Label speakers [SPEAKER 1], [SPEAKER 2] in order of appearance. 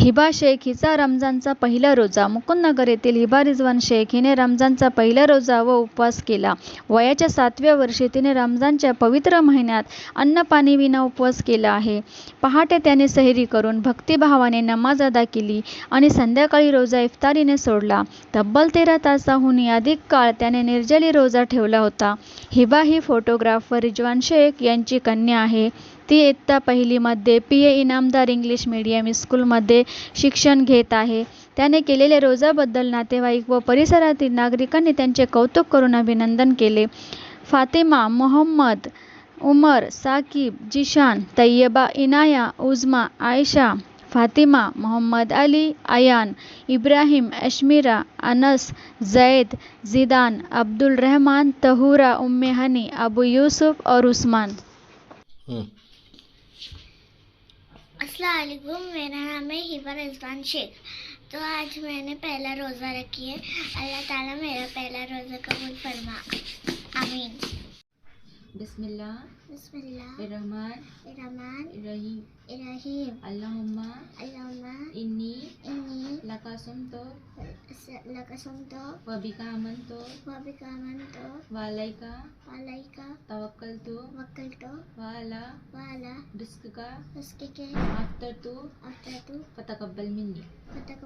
[SPEAKER 1] हिबा शेख हिचा रमजानचा पहिला रोजा. मुकुंदनगर येथील हिबा रिजवान शेख हिने रमजानचा पहिला रोजा व उपवास केला. वयाच्या सातव्या वर्षी तिने रमजानच्या पवित्र महिन्यात अन्नपाणीविना उपवास केला आहे. पहाटे त्याने सहरी करून भक्तिभावाने नमाज अदा केली आणि संध्याकाळी रोजा इफ्तारीने सोडला. तब्बल तेरा तासाहून अधिक काळ त्याने निर्जली रोजा ठेवला होता. हिबा ही फोटोग्राफर रिजवान शेख यांची कन्या आहे. ती इयत्ता पहिलीमध्ये P A Inamdar English medium स्कूलमध्ये शिक्षण घेत आहे. त्याने केलेल्या रोजाबद्दल नातेवाईक व परिसरातील नागरिकांनी त्यांचे कौतुक करून अभिनंदन केले. फातिमा, मोहम्मद, उमर, साकिब, जिशान तय्यबा इनाया उझमा आयशा, फातिमा, मोहम्मद अली अयान इब्राहिम अश्मिरा अनस, जैद, जिदान अब्दुल रहमान तहूरा, उम्मे हनी, अबू यूसुफ और उस्मान।
[SPEAKER 2] हम्म,
[SPEAKER 3] मेरा नाम है हिबा रिजवान शेख। तो आज मैंने पहला रोज़ा रखी है। अल्लाह ताला मेरा पहला रोज़ा कबूल फरमा। आमीन।
[SPEAKER 4] बिस्मिल्लाह।
[SPEAKER 3] बिस्मिल्लाह।
[SPEAKER 4] रहमान
[SPEAKER 3] रहमान
[SPEAKER 4] रहीम
[SPEAKER 3] रहीम
[SPEAKER 4] अल्लाहुम्मा।
[SPEAKER 3] अल्लाहुम्मा। ఆకాశంతో నకసంతో
[SPEAKER 4] వబికామంతో వబికామంతో
[SPEAKER 3] వాళ్ళైక
[SPEAKER 4] వాళ్ళైక
[SPEAKER 3] తవక్కల్తో
[SPEAKER 4] వక్కల్తో వాళ్ళ
[SPEAKER 3] వాళ్ళ రిస్క్గా
[SPEAKER 4] రిస్క్కే
[SPEAKER 3] ఆఫ్టర్ టు
[SPEAKER 4] ఆఫ్టర్
[SPEAKER 3] టు
[SPEAKER 4] పతకబ్బల్ మిన్ని
[SPEAKER 3] పతకబ్బల్